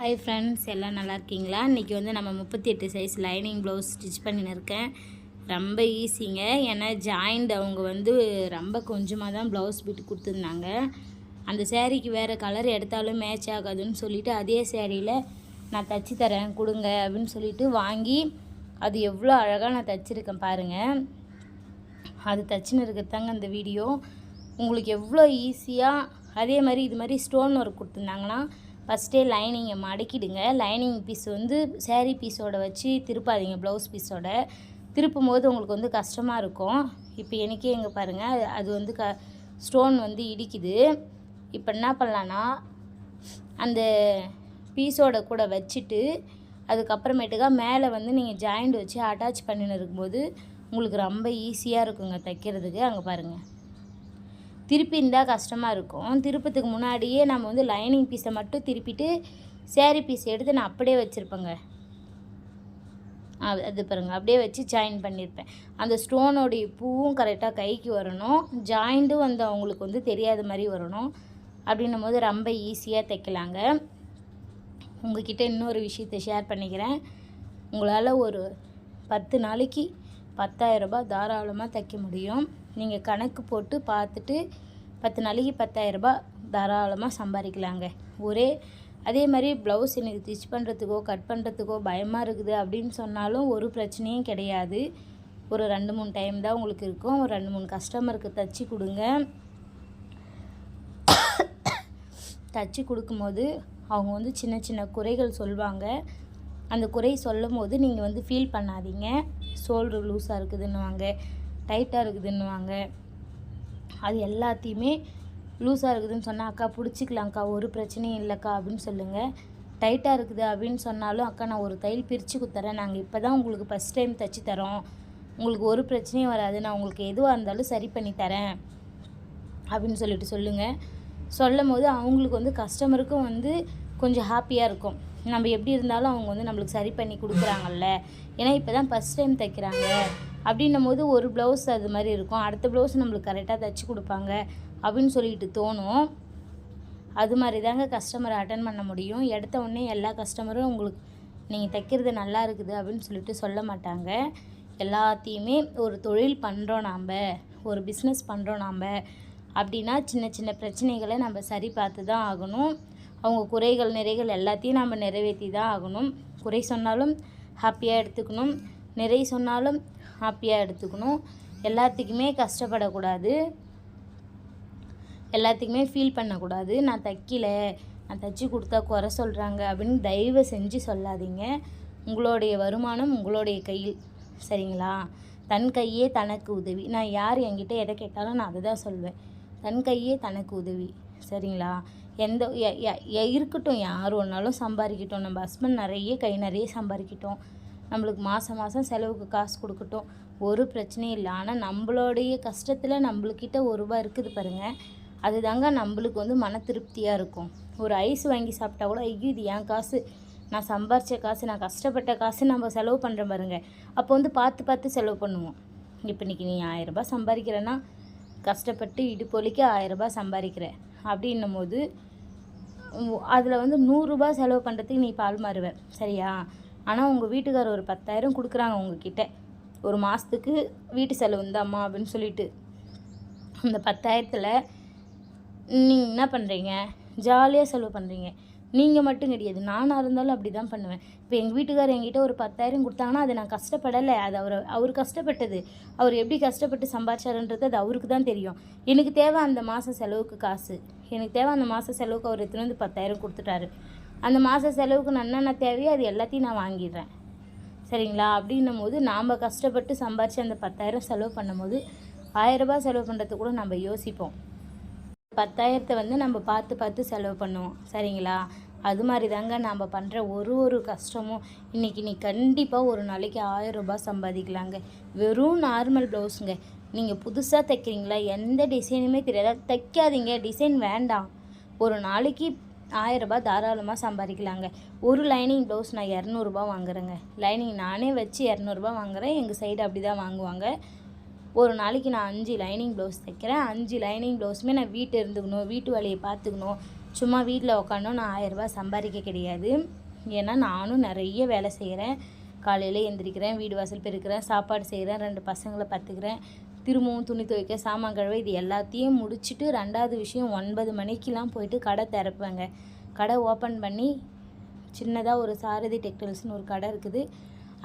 Hi friends எல்லாம் நல்லா இருக்கீங்களா? இன்றைக்கி வந்து நம்ம முப்பத்தி எட்டு சைஸ் லைனிங் ப்ளவுஸ் ஸ்டிச் பண்ணின்னு இருக்கேன். ரொம்ப ஈஸிங்க ஏன்னா ஜாயிண்ட் அவங்க வந்து ரொம்ப கொஞ்சமாக தான் ப்ளவுஸ் பிட்டு கொடுத்துருந்தாங்க. அந்த சேரீக்கு வேறு கலர் எடுத்தாலும் மேட்ச் ஆகாதுன்னு சொல்லிவிட்டு அதே சேரீயில் நான் தச்சு தரேன் கொடுங்க அப்படின்னு சொல்லிட்டு வாங்கி அது எவ்வளோ அழகாக நான் தச்சிருக்கேன் பாருங்கள் அது தச்சுன்னு இருக்கிறதாங்க அந்த வீடியோ உங்களுக்கு எவ்வளோ ஈஸியாக அதே மாதிரி இது மாதிரி ஸ்டோன் ஒர்க் கொடுத்துருந்தாங்கன்னா ஃபஸ்ட்டே லைனிங்கை மடக்கிடுங்க. லைனிங் பீஸ் வந்து சேரீ பீஸோட வச்சு திருப்பாதீங்க ப்ளவுஸ் பீஸோட திருப்பும் போது உங்களுக்கு வந்து கஷ்டமாக இருக்கும். இப்போ எனக்கே எங்கே பாருங்கள் அது- அது வந்து க ஸ்டோன் வந்து இடிக்குது. இப்போ என்ன பண்ணலான்னா அந்த பீஸோட கூட வச்சுட்டு அதுக்கப்புறமேட்டுக்கா மேலே வந்து நீங்கள் ஜாயிண்ட் வச்சு அட்டாச் பண்ணின்னு இருக்கும்போது உங்களுக்கு ரொம்ப ஈஸியாக இருக்குங்க தைக்கிறதுக்கு. அங்கே பாருங்கள் திருப்பி இருந்தால் கஷ்டமாக இருக்கும். திருப்பத்துக்கு முன்னாடியே நம்ம வந்து லைனிங் பீஸை மட்டும் திருப்பிட்டு சேரீ பீஸ் எடுத்து நான் அப்படியே வச்சுருப்பேங்க. அது அது அப்படியே வச்சு ஜாயின் பண்ணியிருப்பேன் அந்த ஸ்டோனோடைய பூவும் கரெக்டாக கைக்கு வரணும். ஜாயிண்டும் வந்து அவங்களுக்கு வந்து தெரியாத மாதிரி வரணும். அப்படின்னும் போது ரொம்ப ஈஸியாக தைக்கலாங்க. உங்ககிட்ட இன்னொரு விஷயத்தை ஷேர் பண்ணிக்கிறேன். உங்களால் ஒரு பத்து நாளைக்கு பத்தாயிரரூபா தாராளமாக தைக்க முடியும். நீங்கள் கணக்கு போட்டு பார்த்துட்டு பத்து நாளைக்கு பத்தாயிரம் ரூபாய் தாராளமாக சம்பாதிக்கலாங்க. ஒரே அதே மாதிரி ப்ளவுஸ் எனக்கு ஸ்டிச் பண்ணுறதுக்கோ கட் பண்ணுறதுக்கோ பயமாக இருக்குது. அப்படின்னு சொன்னாலும் ஒரு பிரச்சனையும் கிடையாது. ஒரு ரெண்டு மூணு டைம் தான் உங்களுக்கு இருக்கும். ஒரு ரெண்டு மூணு கஸ்டமருக்கு தச்சு கொடுங்க. தச்சு கொடுக்கும்போது அவங்க வந்து சின்ன சின்ன குறைகள் சொல்லுவாங்க அந்த குறை சொல்லும் போது நீங்கள் வந்து ஃபீல் பண்ணாதீங்க. ஷோல்டர் லூஸாக இருக்குதுன்னுவாங்க. டைட்டாக இருக்குதுன்னுவாங்க. அது எல்லாத்தையுமே லூஸாக இருக்குதுன்னு சொன்னால் அக்கா பிடிச்சிக்கலாம்க்கா ஒரு பிரச்சனையும் இல்லைக்கா அப்படின்னு சொல்லுங்கள் டைட்டாக இருக்குது அப்படின்னு சொன்னாலும் அக்கா நான் ஒரு தையல் பிரித்து கொடுத்துறேன் நாங்கள் இப்போ தான் உங்களுக்கு ஃபஸ்ட் டைம் தைச்சி தரோம். உங்களுக்கு ஒரு பிரச்சனையும் வராது. நான் உங்களுக்கு எதுவாக இருந்தாலும் சரி பண்ணி தரேன் அப்படின்னு சொல்லிட்டு சொல்லுங்கள் சொல்லும் போது அவங்களுக்கு வந்து கஸ்டமருக்கும் வந்து கொஞ்சம் ஹாப்பியாக இருக்கும். நம்ம எப்படி இருந்தாலும் அவங்க வந்து நம்மளுக்கு சரி பண்ணி கொடுக்குறாங்கல்ல. ஏன்னா இப்போ தான் ஃபஸ்ட் டைம் தைக்கிறாங்க. அப்படின்னும் போது ஒரு ப்ளவுஸ் அது மாதிரி இருக்கும். அடுத்த ப்ளவுஸ் நம்மளுக்கு கரெக்டாக தைச்சி கொடுப்பாங்க அப்படின்னு சொல்லிட்டு தோணும். அது மாதிரி தாங்க கஸ்டமரை அட்டன் பண்ண முடியும். எடுத்த உடனே எல்லா கஸ்டமரும் உங்களுக்கு நீங்கள் தைக்கிறது நல்லா இருக்குது அப்படின்னு சொல்லிட்டு சொல்ல மாட்டாங்க. எல்லாத்தையுமே ஒரு தொழில் பண்ணுறோம் நாம் ஒரு பிஸ்னஸ் பண்ணுறோம் நாம் அப்படின்னா சின்ன சின்ன பிரச்சனைகளை நம்ம சரி பார்த்து தான் ஆகணும். அவங்க குறைகள் நிறைகள் எல்லாத்தையும் நம்ம நிறைவேற்றி தான் ஆகணும். குறை சொன்னாலும் ஹாப்பியாக எடுத்துக்கணும். நிறை சொன்னாலும் ஹாப்பியாக எடுத்துக்கணும். எல்லாத்துக்குமே கஷ்டப்படக்கூடாது. எல்லாத்துக்குமே ஃபீல் பண்ணக்கூடாது. நான் தைக்கல நான் தைச்சி கொடுத்தா குறை சொல்கிறாங்க அப்படின்னு தயவு செஞ்சு சொல்லாதீங்க. உங்களுடைய வருமானம் உங்களுடைய கையில் சரிங்களா? தன் கையே தனக்கு உதவி. நான் யார் என்கிட்ட எதை கேட்டாலும் நான் அதை தான் சொல்வேன். தன் கையே தனக்கு உதவி சரிங்களா? எந்த எ- எ- எ- இருக்கட்டும் யார் ஒன்றாலும் சம்பாதிக்கட்டும். நம்ம ஹஸ்பண்ட் நிறைய கை நிறைய சம்பாதிக்கட்டும். நம்மளுக்கு மாதம் மாதம் செலவுக்கு காசு கொடுக்கட்டும். ஒரு பிரச்சனையும் இல்லை. ஆனால் நம்மளுடைய கஷ்டத்தில் நம்மளுக்கிட்ட ஒரு ரூபா இருக்குது பாருங்கள் அதுதாங்க நம்மளுக்கு வந்து மன திருப்தியாக இருக்கும். ஒரு ஐஸ் வாங்கி சாப்பிட்டா கூட ஐயோ இது என் காசு. நான் சம்பாரித்த காசு நான் கஷ்டப்பட்ட காசு நம்ம செலவு பண்ணுற பாருங்க. அப்போ வந்து பார்த்து பார்த்து செலவு பண்ணுவோம். இப்போ இன்றைக்கி நீ ஆயிரரூபா சம்பாதிக்கிறேன்னா கஷ்டப்பட்டு இடுப்பொலிக்கு ஆயிரரூபா சம்பாதிக்கிற அப்படின்னும் போது அதில் வந்து நூறுரூபா செலவு பண்ணுறதுக்கு நீ பால் மாறுவேன் சரியா? ஆனால் உங்கள் வீட்டுக்காரர் ஒரு பத்தாயிரம் கொடுக்குறாங்க உங்ககிட்ட. ஒரு மாதத்துக்கு வீட்டு செலவு இந்தாம்மா அப்படின்னு சொல்லிட்டு. அந்த பத்தாயிரத்தில் நீங்கள் என்ன பண்ணுறீங்க ஜாலியாக செலவு பண்ணுறீங்க நீங்கள் மட்டும் கிடையாது. நானாக இருந்தாலும் அப்படி தான் பண்ணுவேன். இப்போ எங்கள் வீட்டுக்காரர் என்கிட்ட ஒரு பத்தாயிரம் கொடுத்தாங்கன்னா அது நான் கஷ்டப்படலை. அது அவர் அவர் கஷ்டப்பட்டது. அவர் எப்படி கஷ்டப்பட்டு சம்பாதிச்சாருன்றது அது அவருக்கு தான் தெரியும். எனக்கு தேவை அந்த மாதம் செலவுக்கு காசு. எனக்கு தேவை அந்த மாதம் செலவுக்கு அவர் எடுத்துன்னு வந்து பத்தாயிரம் கொடுத்துட்டாரு. அந்த மாத செலவுக்கு நான் என்னென்ன தேவையோ அது எல்லாத்தையும் நான் வாங்கிடுறேன். சரிங்களா? அப்படின்னும் போது நாம் கஷ்டப்பட்டு சம்பாரித்து அந்த பத்தாயிரம் செலவு பண்ணும்போது ஆயிரரூபா செலவு பண்ணுறதுக்கு கூட நம்ம யோசிப்போம். பத்தாயிரத்தை வந்து நம்ம பார்த்து பார்த்து செலவு பண்ணுவோம். சரிங்களா? அது மாதிரி தாங்க நம்ம பண்ணுற ஒரு ஒரு கஷ்டமும். இன்றைக்கி நீ கண்டிப்பாக ஒரு நாளைக்கு ஆயிரரூபா சம்பாதிக்கலாங்க. வெறும் நார்மல் ப்ளவுஸுங்க நீங்கள் புதுசாக தைக்கிறீங்களா? எந்த டிசைனுமே தெரியாது. தைக்காதீங்க. டிசைன் வேண்டாம். ஒரு நாளைக்கு ஆயிரம் ரூபாய் தாராளமாக சம்பாதிக்கலாங்க. ஒரு லைனிங் ப்ளவுஸ் நான் இரநூறுபா வாங்குறேங்க. லைனிங் நானே வச்சு இரநூறுபா வாங்குறேன். எங்கள் சைடு அப்படி தான் வாங்குவாங்க. ஒரு நாளைக்கு நான் அஞ்சு லைனிங் ப்ளவுஸ் தைக்கிறேன். அஞ்சு லைனிங் ப்ளவுஸுமே நான் வீட்டு இருந்துக்கணும். வீட்டு வேலையை பார்த்துக்கணும். சும்மா வீட்டில் உக்காந்தும் நான் ஆயரூபா சம்பாதிக்க கிடையாது. ஏன்னா நானும் நிறைய வேலை செய்கிறேன் காலையில் எந்திரிக்கிறேன் வீடு வாசல் பெருக்கிறேன் சாப்பாடு செய்கிறேன் ரெண்டு பசங்களை பார்த்துக்கிறேன். திரும்பவும் துணி துவைக்க சாமான் கழுவ இது எல்லாத்தையும் முடிச்சுட்டு ரெண்டாவது விஷயம் ஒன்பது மணிக்கெலாம் போயிட்டு கடை திறப்பேங்க. கடை ஓப்பன் பண்ணி சின்னதாக ஒரு சாரதி டெக்டைல்ஸ்னு ஒரு கடை இருக்குது.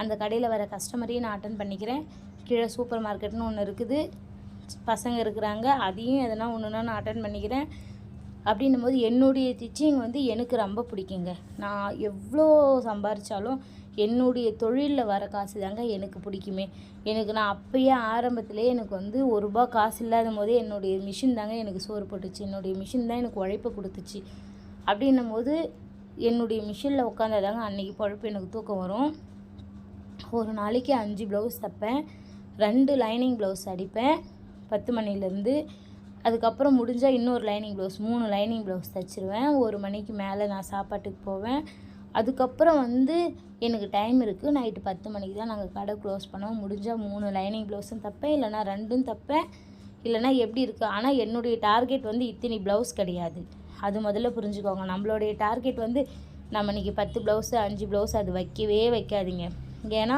அந்த கடையில் வர கஸ்டமரையும் நான் அட்டன் பண்ணிக்கிறேன். கீழே சூப்பர் மார்க்கெட்னு ஒன்று இருக்குது. பசங்க இருக்கிறாங்க அதையும் எதனா ஒன்றுனா நான் அட்டன் பண்ணிக்கிறேன். அப்படின்னும் போது என்னுடைய ஸ்டிச்சிங் வந்து எனக்கு ரொம்ப பிடிக்குங்க. நான் எவ்வளோ சம்பாரித்தாலும் என்னுடைய தொழிலில் வர காசு தாங்க எனக்கு பிடிக்குமே. எனக்கு நான் அப்பயே ஆரம்பத்திலே எனக்கு வந்து ஒரு ரூபா காசு இல்லாத போதே என்னுடைய மிஷின் தாங்க எனக்கு சோறு போட்டுச்சு. என்னுடைய மிஷின் தான் எனக்கு உழைப்பை கொடுத்துச்சு. அப்படின்னும் போது என்னுடைய மிஷினில் உட்காந்தாதாங்க அன்றைக்கி பழப்பு எனக்கு தூக்கம் வரும். ஒரு நாளைக்கு அஞ்சு ப்ளவுஸ் தைப்பேன். ரெண்டு லைனிங் ப்ளவுஸ் அடிப்பேன். பத்து மணிலேருந்து அதுக்கப்புறம் முடிஞ்சால் இன்னொரு லைனிங் ப்ளவுஸ் மூணு லைனிங் ப்ளவுஸ் தைச்சிருவேன். ஒரு மணிக்கு மேலே நான் சாப்பாட்டுக்கு போவேன். அதுக்கப்புறம் வந்து எனக்கு டைம் இருக்குது நைட்டு பத்து மணிக்கு தான் நாங்கள் கடை க்ளோஸ் பண்ணுவோம். முடிஞ்சால் மூணு லைனிங் ப்ளவுஸும் தைப்பேன். இல்லைனா ரெண்டும் தைப்பேன். இல்லைனா எப்படி இருக்குது ஆனால் என்னுடைய டார்கெட் வந்து இத்தனை ப்ளவுஸ் கிடையாது. அது முதல்ல புரிஞ்சுக்கோங்க. நம்மளுடைய டார்கெட் வந்து நம்ம இன்றைக்கி பத்து ப்ளவுஸு அஞ்சு ப்ளவுஸ் அது வைக்கவே வைக்காதீங்க. ஏன்னா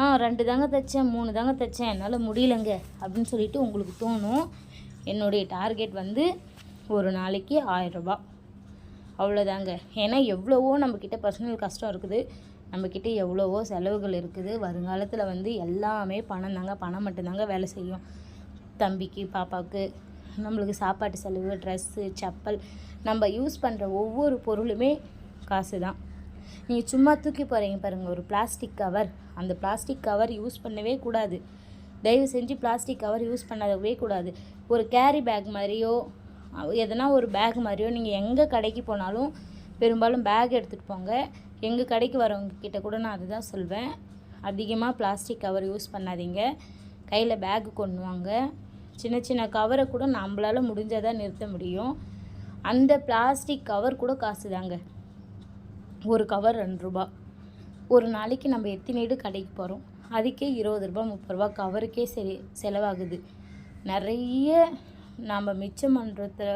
ஆ ரெண்டு தாங்க தைச்சேன் மூணு தாங்க தைச்சேன். என்னால் முடியலங்க. அப்படின்னு சொல்லிவிட்டு உங்களுக்கு தோணும். என்னுடைய டார்கெட் வந்து ஒரு நாளைக்கு ஆயிரரூபா அவ்வளோதாங்க. ஏன்னா எவ்வளவோ நம்மக்கிட்ட பர்சனல் கஷ்டம் இருக்குது. நம்மக்கிட்ட எவ்வளவோ செலவுகள் இருக்குது. வருங்காலத்தில் வந்து எல்லாமே பணம் தாங்க. பணம் மட்டும்தாங்க வேலை செய்யும். தம்பிக்கு பாப்பாவுக்கு நம்மளுக்கு சாப்பாட்டு செலவு ட்ரெஸ்ஸு செப்பல். நம்ம யூஸ் பண்ணுற ஒவ்வொரு பொருளுமே காசு தான் நீங்கள் சும்மா தூக்கி போகிறீங்க பாருங்கள் ஒரு பிளாஸ்டிக் கவர் அந்த பிளாஸ்டிக் கவர் யூஸ் பண்ணவே கூடாது. தயவு செஞ்சு பிளாஸ்டிக் கவர் யூஸ் பண்ணவே கூடாது. ஒரு கேரி பேக் மாதிரியோ எதனா ஒரு பேக் மாதிரியோ நீங்கள் எங்கே கடைக்கு போனாலும் பெரும்பாலும் பேக் எடுத்துகிட்டு போங்க. எங்கள் கடைக்கு வரவங்க கிட்ட கூட நான் அதுதான் சொல்வேன். அதிகமாக பிளாஸ்டிக் கவர் யூஸ் பண்ணாதீங்க. கையில் பேக் கொண்டு வாங்க. சின்ன சின்ன கவரை கூட நம்மளால் முடிஞ்சால் நிறுத்த முடியும். அந்த பிளாஸ்டிக் கவர் கூட காசு தாங்க. ஒரு கவர் ரெண்டு ரூபா. ஒரு நாளைக்கு நம்ம எத்தினீடு கடைக்கு போகிறோம் அதுக்கே இருபது ரூபா முப்பது ரூபா கவருக்கே சரி செலவாகுது. நிறைய நம்ம மிச்சம் பண்ணுறது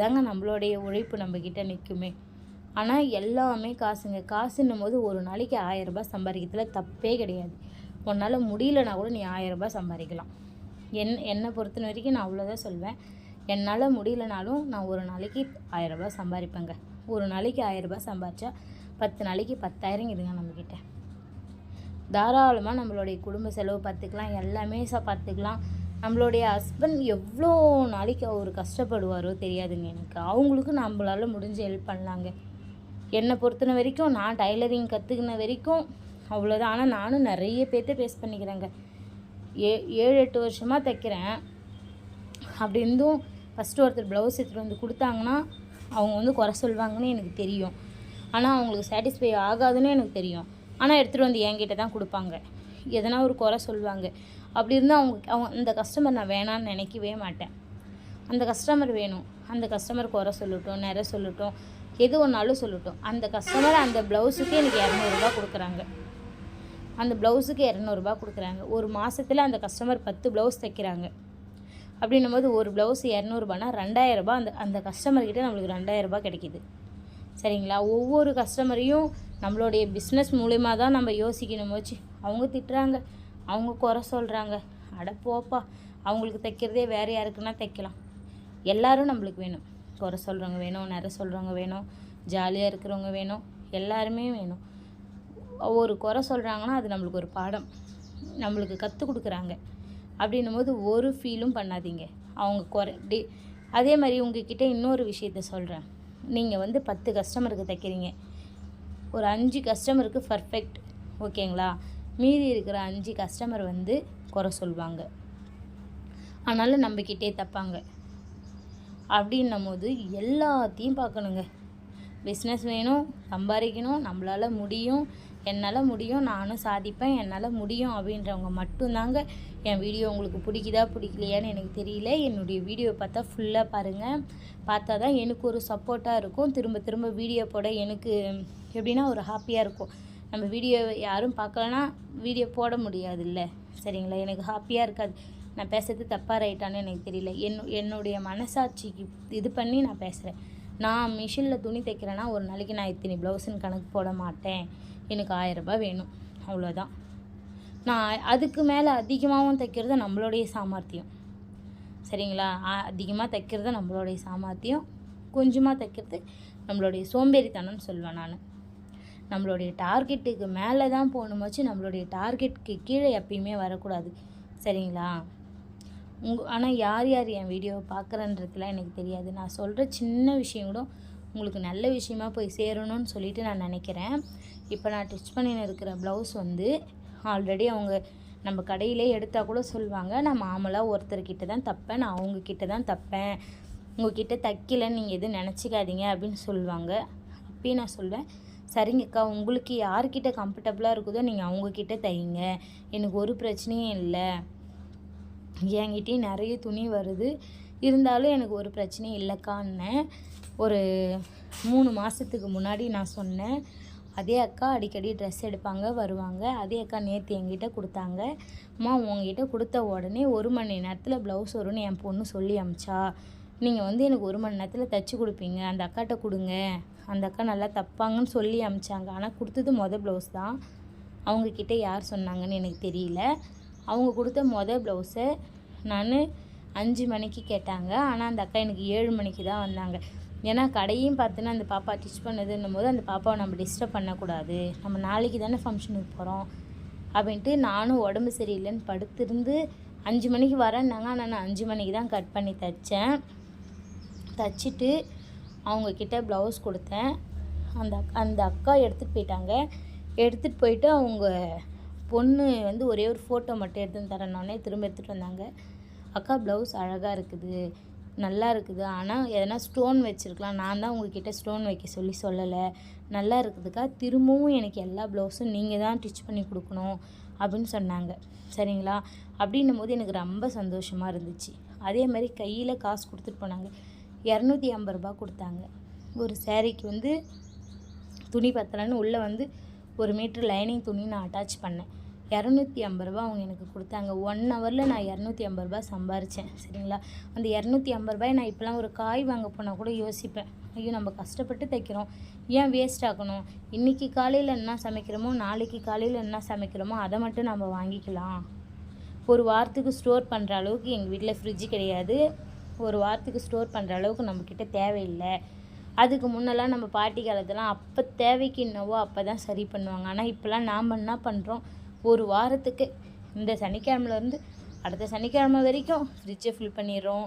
தாங்க நம்மளுடைய உழைப்பு நம்மக்கிட்ட நிற்குமே ஆனால் எல்லாமே காசுங்க. காசுன்னும் போது ஒரு நாளைக்கு ஆயரரூபா சம்பாதிக்கிறதுல தப்பே கிடையாது. உன்னால் முடியலனா கூட நீ ஆயரரூபா சம்பாதிக்கலாம். என் என்னை பொறுத்த வரைக்கும் நான் அவ்வளோதான் சொல்வேன். என்னால் முடியலனாலும் நான் ஒரு நாளைக்கு ஆயரரூபா சம்பாதிப்பேங்க. ஒரு நாளைக்கு ஆயரரூபா சம்பாதிச்சா பத்து நாளைக்கு பத்தாயிரம் இருங்க நம்மக்கிட்ட தாராளமாக நம்மளுடைய குடும்ப செலவு பார்த்துக்கலாம். எல்லாமே ச பார்த்துக்கலாம். நம்மளுடைய ஹஸ்பண்ட் எவ்வளோ நாளைக்கு அவர் கஷ்டப்படுவாரோ தெரியாதுங்க எனக்கு. அவங்களுக்கும் நம்மளால முடிஞ்ச ஹெல்ப் பண்ணலாங்க. என்னை பொறுத்தின வரைக்கும் நான் டைலரிங் கற்றுக்கின வரைக்கும் அவ்வளோதான் ஆனால் நானும் நிறைய பேர்த்த பேஸ் பண்ணிக்கிறேங்க. ஏ ஏழு எட்டு வருஷமாக தைக்கிறேன். அப்படி இருந்தும் ஃபஸ்ட்டு ஒருத்தர் ப்ளவுஸ் எடுத்துகிட்டு வந்து கொடுத்தாங்கன்னா அவங்க வந்து குறை சொல்லுவாங்கன்னு எனக்கு தெரியும். ஆனால் அவங்களுக்கு சாட்டிஸ்ஃபை ஆகாதுன்னு எனக்கு தெரியும். ஆனால் எடுத்துகிட்டு வந்து என்கிட்ட தான் கொடுப்பாங்க. எதனா ஒரு குறை சொல்லுவாங்க அப்படி இருந்தால் அவங்க அவங்க இந்த கஸ்டமர் நான் வேணான்னு நினைக்கவே மாட்டேன். அந்த கஸ்டமர் வேணும். அந்த கஸ்டமர் குறை சொல்லட்டும் நிறை சொல்லட்டும் எது ஒன்றாலும் சொல்லட்டும். அந்த கஸ்டமர் அந்த ப்ளவுஸுக்கு எனக்கு இரநூறுபா கொடுக்குறாங்க. அந்த ப்ளவுஸுக்கு இரநூறுபா கொடுக்குறாங்க. ஒரு மாதத்தில் அந்த கஸ்டமர் பத்து ப்ளவுஸ் தைக்கிறாங்க. அப்படின்னும் போது ஒரு ப்ளவுஸ் இரநூறுபானா ரெண்டாயிரரூபா அந்த அந்த கஸ்டமர்கிட்ட நம்மளுக்கு ரெண்டாயிரரூபா கிடைக்கிது. சரிங்களா? ஒவ்வொரு கஸ்டமரையும் நம்மளுடைய பிஸ்னஸ் மூலிமா தான் நம்ம யோசிக்கணும். போச்சு அவங்க திட்டுறாங்க. அவங்க குறை சொல்கிறாங்க அட போப்பா அவங்களுக்கு தைக்கிறதே வேறு யாருக்குன்னா தைக்கலாம். எல்லோரும் நம்மளுக்கு வேணும். குறை சொல்கிறவங்க வேணும் நிற சொல்கிறவங்க வேணும் ஜாலியாக இருக்கிறவங்க வேணும் எல்லாருமே வேணும். ஒரு குறை சொல்கிறாங்கன்னா அது நம்மளுக்கு ஒரு பாடம். நம்மளுக்கு கற்றுக் கொடுக்குறாங்க. அப்படின்னும் போது ஒரு ஃபீலும் பண்ணாதீங்க. அவங்க குறை டி அதே மாதிரி உங்ககிட்ட இன்னொரு விஷயத்த சொல்கிறேன் நீங்கள் வந்து பத்து கஸ்டமருக்கு தைக்கிறீங்க. ஒரு அஞ்சு கஸ்டமருக்கு பர்ஃபெக்ட் ஓகேங்களா மீதி இருக்கிற அஞ்சு கஸ்டமர் வந்து குறை சொல்லுவாங்க ஆனாலும் நம்மக்கிட்டே தப்பாங்க. அப்படின்னும் போது எல்லாத்தையும் பார்க்கணுங்க. பிஸ்னஸ் வேணும் சம்பாதிக்கணும் நம்மளால் முடியும் என்னால் முடியும் நானும் சாதிப்பேன் என்னால் முடியும் அப்படின்றவங்க மட்டும்தாங்க என் வீடியோ உங்களுக்கு பிடிக்குதா பிடிக்கலையான்னு எனக்கு தெரியல. என்னுடைய வீடியோ பார்த்தா ஃபுல்லாக பாருங்கள் பார்த்தா தான் எனக்கு ஒரு சப்போர்ட்டாக இருக்கும். திரும்ப திரும்ப வீடியோ போட எனக்கு எப்படின்னா ஒரு ஹாப்பியாக இருக்கும். நம்ம வீடியோ யாரும் பார்க்கலனா வீடியோ போட முடியாதுல்ல? சரிங்களா? எனக்கு ஹாப்பியாக இருக்காது. நான் பேசுறது தப்பாக ரைட்டான்னு எனக்கு தெரியல. என் என்னுடைய மனசாட்சிக்கு இது பண்ணி நான் பேசுகிறேன் நான் மிஷினில் துணி தைக்கிறேன்னா ஒரு நாளைக்கு நான் இத்தனை ப்ளவுஸுன்னு கணக்கு போட மாட்டேன். எனக்கு ஆயரரூபா வேணும். அவ்வளோதான் நான் அதுக்கு மேலே அதிகமாகவும் தைக்கிறது நம்மளுடைய சாமர்த்தியம். சரிங்களா? அதிகமாக தைக்கிறது நம்மளுடைய சாமர்த்தியம். கொஞ்சமாக தைக்கிறது நம்மளுடைய சோம்பேறித்தனம்னு சொல்லுவேன் நான். நம்மளுடைய டார்கெட்டுக்கு மேலே தான் போகணுமாச்சு நம்மளுடைய டார்கெட்டுக்கு கீழே எப்பயுமே வரக்கூடாது. சரிங்களா? உங்க ஆனால் யார் யார் என் வீடியோவை பார்க்குறன்றதுலாம் எனக்கு தெரியாது. நான் சொல்கிற சின்ன விஷயம் கூட உங்களுக்கு நல்ல விஷயமா போய் சேரணும்னு சொல்லிட்டு நான் நினைக்கிறேன். இப்போ நான் டிச் பண்ணின்னு இருக்கிற ப்ளவுஸ் வந்து ஆல்ரெடி அவங்க நம்ம கடையிலே எடுத்தால் கூட சொல்லுவாங்க நான் மாமலாக ஒருத்தர்கிட்ட தான் தப்பேன் நான் அவங்கக்கிட்ட தான் தப்பேன். உங்ககிட்ட தைக்கலன்னு நீங்கள் எதுவும் நினச்சிக்காதீங்க அப்படின்னு சொல்லுவாங்க. அப்பயும் நான் சொல்வேன் சரிங்கக்கா உங்களுக்கு யார்கிட்ட கம்ஃபர்டபுளாக இருக்குதோ நீங்கள் அவங்கக்கிட்ட தைங்க. எனக்கு ஒரு பிரச்சனையும் இல்லை. என்கிட்டயும் நிறைய துணி வருது. இருந்தாலும் எனக்கு ஒரு பிரச்சனையும் இல்லைக்கான்னேன் ஒரு மூணு மாதத்துக்கு முன்னாடி நான் சொன்னேன். அதே அக்கா அடிக்கடி ட்ரெஸ் எடுப்பாங்க வருவாங்க. அதே அக்கா நேற்று என்கிட்ட கொடுத்தாங்க. அம்மா உங்ககிட்ட கொடுத்த உடனே ஒரு மணி நேரத்தில் ப்ளவுஸ் வரும்னு என் பொண்ணு சொல்லி அமிச்சா. நீங்கள் வந்து எனக்கு ஒரு மணி நேரத்தில் தைச்சி கொடுப்பீங்க. அந்த அக்காட்ட கொடுங்க. அந்த அக்கா நல்லா தப்பாங்கன்னு சொல்லி அமிச்சாங்க. ஆனால் கொடுத்தது மொதல் ப்ளவுஸ் தான். அவங்கக்கிட்ட யார் சொன்னாங்கன்னு எனக்கு தெரியல. அவங்க கொடுத்த மொதல் ப்ளவுஸை நான் அஞ்சு மணிக்கு கேட்டாங்க. ஆனால் அந்த அக்கா எனக்கு ஏழு மணிக்கு தான் வந்தாங்க. ஏன்னா கடையும் பார்த்துன்னா அந்த பாப்பா டிச் பண்ணதுன்னும் போது அந்த பாப்பாவை நம்ம டிஸ்டர்ப் பண்ணக்கூடாது. நம்ம நாளைக்கு தானே ஃபங்க்ஷனுக்கு போகிறோம் அப்படின்ட்டு நானும் உடம்பு சரியில்லைன்னு படுத்திருந்து அஞ்சு மணிக்கு வரேன்னாங்க. ஆனால் நான் அஞ்சு மணிக்கு தான் கட் பண்ணி தைச்சேன். தைச்சிட்டு அவங்கக்கிட்ட ப்ளவுஸ் கொடுத்தேன். அந்த அந்த அக்கா எடுத்துகிட்டு போயிட்டாங்க. எடுத்துகிட்டு போயிட்டு அவங்க பொண்ணு வந்து ஒரே ஒரு ஃபோட்டோ மட்டும் எடுத்து வந்து தரேன்னொடனே திரும்ப எடுத்துகிட்டு வந்தாங்க. அக்கா ப்ளவுஸ் அழகாக இருக்குது. நல்லா இருக்குது. ஆனால் எதனா ஸ்டோன் வச்சுருக்கலாம். நான் தான் உங்ககிட்ட ஸ்டோன் வைக்க சொல்லி சொல்லலை. நல்லா இருக்குதுக்கா. திரும்பவும் எனக்கு எல்லா ப்ளவுஸும் நீங்கள் தான் டிச் பண்ணி கொடுக்கணும் அப்படின்னு சொன்னாங்க. சரிங்களா? அப்படின்னும் போது எனக்கு ரொம்ப சந்தோஷமாக இருந்துச்சு. அதே மாதிரி கையில் காசு கொடுத்துட்டு போனாங்க. இரநூத்தி ஐம்பது ரூபா கொடுத்தாங்க. ஒரு சேரீக்கு வந்து துணி பத்தலைன்னு உள்ளே வந்து ஒரு மீட்ரு லைனிங் துணி நான் அட்டாச் பண்ணேன். இரநூத்தி ஐம்பது ரூபா அவங்க எனக்கு கொடுத்தாங்க. ஒன் ஹவரில் நான் இரநூத்தி ஐம்பது ரூபா சம்பாரித்தேன் சரிங்களா? அந்த இரநூத்தி ஐம்பது ரூபாய் நான் இப்போலாம் ஒரு காய் வாங்க போனால் கூட யோசிப்பேன். ஐயோ நம்ம கஷ்டப்பட்டு தைக்கிறோம். ஏன் வேஸ்ட் ஆக்கணும்? இன்றைக்கி காலையில் என்ன சமைக்கிறோமோ நாளைக்கு காலையில் என்ன சமைக்கிறோமோ அதை மட்டும் நம்ம வாங்கிக்கலாம். ஒரு வாரத்துக்கு ஸ்டோர் பண்ணுற அளவுக்கு எங்கள் வீட்டில் ஃப்ரிட்ஜு கிடையாது. ஒரு வாரத்துக்கு ஸ்டோர் பண்ணுற அளவுக்கு நம்மக்கிட்ட தேவையில்லை. அதுக்கு முன்னெல்லாம் நம்ம பாட்டி காலத்தெல்லாம் அப்போ தேவைக்கு என்னவோ அப்போ தான் சரி பண்ணுவாங்க. ஆனால் இப்போலாம் நாம் என்ன பண்ணுறோம் ஒரு வாரத்துக்கு. இந்த சனிக்கிழமையிலேருந்து அடுத்த சனிக்கிழமை வரைக்கும் ஃப்ரிட்ஜை ஃபில் பண்ணிடுறோம்.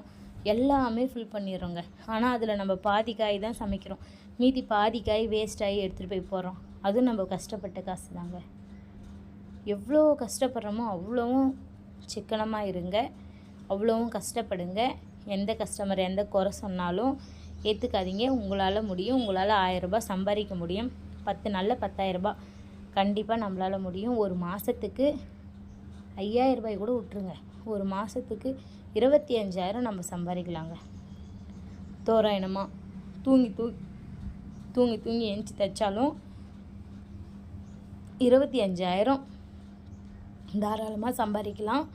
எல்லாமே ஃபில் பண்ணிடுறோங்க. ஆனால் அதில் நம்ம பாதி காய் தான் சமைக்கிறோம். மீதி பாதி காய் வேஸ்ட் எடுத்துகிட்டு போய் போகிறோம் அதுவும் நம்ம கஷ்டப்பட்ட காசு தாங்க எவ்வளோ கஷ்டப்படுறோமோ அவ்வளோவும் சிக்கனமாக இருங்க. அவ்வளோவும் கஷ்டப்படுங்க. எந்த கஸ்டமர் எந்த குறை சொன்னாலும் ஏற்றுக்காதீங்க உங்களால் முடியும். உங்களால் ஆயரரூபா சம்பாதிக்க முடியும். பத்து நாளில் பத்தாயிரரூபா கண்டிப்பாக நம்மளால் முடியும். ஒரு மாதத்துக்கு ஐயாயிரரூபாய் கூட விட்ருங்க ஒரு மாதத்துக்கு இருபத்தி அஞ்சாயிரம் நம்ம சம்பாதிக்கலாங்க. தோராயணமாக தூங்கி தூங்கி தூங்கி தூங்கி எந்திச்சு தைச்சாலும் இருபத்தி அஞ்சாயிரம் தாராளமாக சம்பாதிக்கலாம்.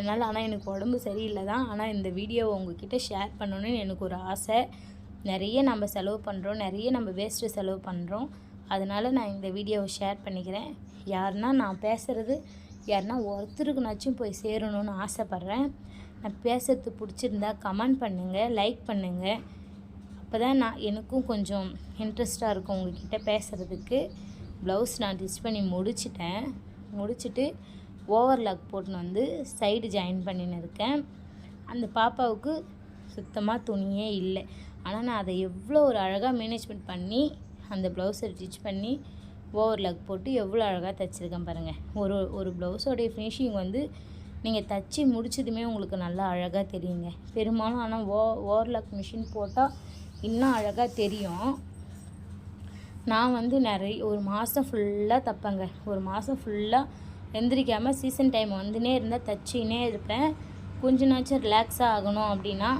என்னால் ஆனால் எனக்கு உடம்பு சரியில்லை தான். ஆனால் இந்த வீடியோவை உங்ககிட்ட ஷேர் பண்ணணுன்னு எனக்கு ஒரு ஆசை. நிறைய நம்ம செலவு பண்ணுறோம் நிறைய நம்ம வேஸ்ட்டு செலவு பண்ணுறோம் அதனால் நான் இந்த வீடியோவை ஷேர் பண்ணிக்கிறேன். யாருன்னா நான் பேசுகிறது யாருன்னா ஒருத்தருக்குனாச்சும் போய் சேரணும்னு ஆசைப்பட்றேன். நான் பேசுறது பிடிச்சிருந்தா கமெண்ட் பண்ணுங்கள் லைக் பண்ணுங்கள் அப்போ தான் நான் எனக்கும் கொஞ்சம் இன்ட்ரெஸ்ட்டாக இருக்கும் உங்ககிட்ட பேசுகிறதுக்கு ப்ளவுஸ் நான் டிச் பண்ணி முடிச்சிட்டேன். முடிச்சுட்டு ஓவர்லாக் போட்டுன்னு வந்து சைடு ஜாயின் பண்ணின்னு இருக்கேன். அந்த பாப்பாவுக்கு சுத்தமாக துணியே இல்லை. ஆனால் நான் அதை எவ்வளோ ஒரு அழகாக மேனேஜ்மெண்ட் பண்ணி அந்த ப்ளவுஸை ஸ்டிச் பண்ணி ஓவர்லாக் போட்டு எவ்வளோ அழகாக தைச்சிருக்கேன் பாருங்கள் ஒரு ஒரு ப்ளவுஸோடைய ஃபினிஷிங் வந்து நீங்கள் தச்சு முடிச்சதுமே உங்களுக்கு நல்லா அழகாக தெரியுங்க. பெரும்பாலும் ஆனால் ஓ ஓவர்லாக் மிஷின் போட்டால் இன்னும் அழகாக தெரியும். நான் வந்து நிறைய ஒரு மாதம் ஃபுல்லாக தைப்பேங்க. ஒரு மாதம் ஃபுல்லாக எந்திரிக்காமல் சீசன் டைம் வந்துனே இருந்தால் தச்சினே இருப்பேன். கொஞ்ச நாச்சும் ரிலாக்ஸாக ஆகணும் அப்படின்னா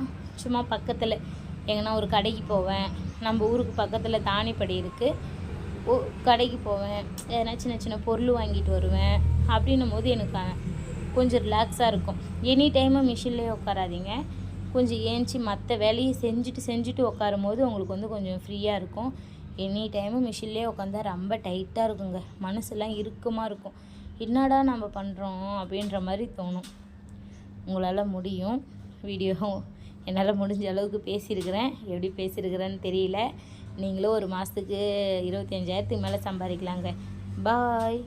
சும்மா பக்கத்தில் எங்கன்னா ஒரு கடைக்கு போவேன். நம்ம ஊருக்கு பக்கத்தில் தானிப்படி இருக்குது ஓ கடைக்கு போவேன். எதனா சின்ன சின்ன பொருள் வாங்கிட்டு வருவேன். அப்படின்னும் போது எனக்கு கொஞ்சம் ரிலாக்ஸாக இருக்கும். எனி டைமும் மிஷின்லேயே உட்காராதீங்க கொஞ்சம் ஏஞ்சி மற்ற வேலையை செஞ்சுட்டு செஞ்சுட்டு உட்காரும் போது உங்களுக்கு வந்து கொஞ்சம் ஃப்ரீயாக இருக்கும். எனி டைமும் மிஷின்லேயே உட்காந்தா ரொம்ப டைட்டாக இருக்குங்க. மனசெல்லாம் இறுக்கமாக இருக்கும். என்னடா நம்ம பண்ணுறோம் அப்படின்ற மாதிரி தோணும். உங்களால் முடியும். வீடியோ என்னால் முடிஞ்ச அளவுக்கு பேசியிருக்கிறேன். எப்படி பேசியிருக்கிறேன்னு தெரியல. நீங்களும் ஒரு மாதத்துக்கு இருபத்தஞ்சாயிரத்துக்கு மேலே சம்பாதிக்கலாங்க. பாய்